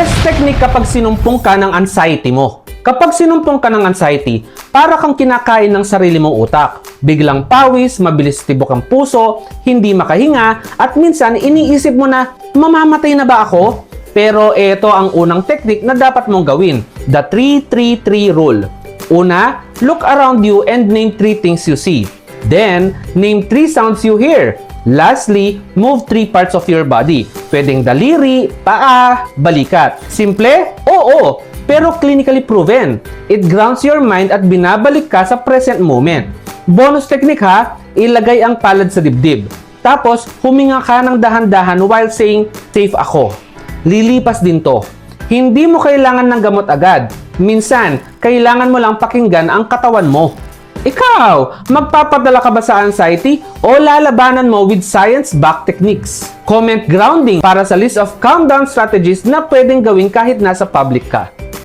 Best technique kapag sinumpong ka ng anxiety mo. Kapag sinumpong ka ng anxiety, para kang kinakain ng sarili mong utak. Biglang pawis, mabilis tibok ang puso, hindi makahinga, at minsan iniisip mo na, mamamatay na ba ako? Pero ito ang unang technique na dapat mong gawin, the 3-3-3 rule. Una, look around you and name three things you see. Then, name three sounds you hear. Lastly, move three parts of your body. Pwedeng daliri, paa, balikat. Simple? Oo, pero clinically proven. It grounds your mind at binabalik ka sa present moment. Bonus technique ha, ilagay ang palad sa dibdib. Tapos, huminga ka ng dahan-dahan while saying, safe ako. Lilipas din to. Hindi mo kailangan ng gamot agad. Minsan, kailangan mo lang pakinggan ang katawan mo. Ikaw, magpapadala ka ba sa anxiety o lalabanan mo with science-backed techniques? Comment grounding para sa list of calm down strategies na pwedeng gawin kahit nasa public ka.